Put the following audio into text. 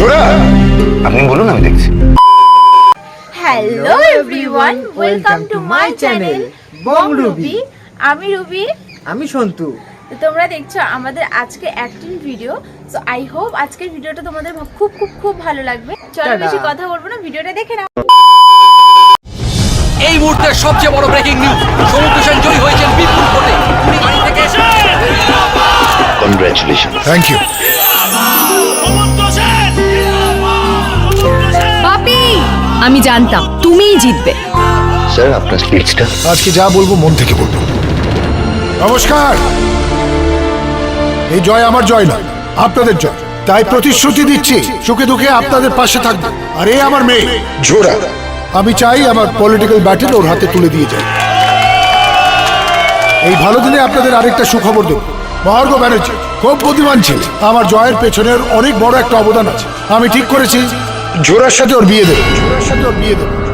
জোড়া আপনি বলুন আমি দেখছি। Hello everyone welcome to my channel Bong Ruby আমি রুবি আমি সন্তু। তোমরা দেখছ আমাদের আজকে acting video so I hope আজকের ভিডিওটা তোমাদের খুব খুব খুব ভালো লাগবে। চলো বেশি কথা বলব না ভিডিওটা দেখে নাও। এই মুহূর্তের সবচেয়ে বড় ব্রেকিং নিউজ সমুদ্র সেন জয়ী হয়েছেন বিপুল ভোটে। উনি বাড়ি থেকে এসে কনগ্রাচুলেশন থ্যাংক ইউ আমি জানতাম তুমিই জিতবে। স্যার আপনার স্পিচটা আজকে যা বলব মন থেকে বলব। নমস্কার! এই জয় আমার জয় না আপনাদের জয়। তাই প্রতিশ্রুতি দিচ্ছি সুখে দুঃখে আপনাদের পাশে থাকবে। আর এই আমার মেয়ে। জোড়া। আমি চাই আমার পলিটিক্যাল ব্যাটেল ওর হাতে তুলে দিয়ে যাই এই ভালো দিনে আপনাদের আরেকটা সুখবর দেব। মহার্ঘ ব্যানার্জি খুব বুদ্ধিমান ছিল। আমার জয়ের পেছনের অনেক বড় একটা অবদান আছে। আমি ঠিক করেছি জোড়ার সাথে ওর বিয়ে দেবো। জোড়ার সাথে ওর বিয়ে দেবো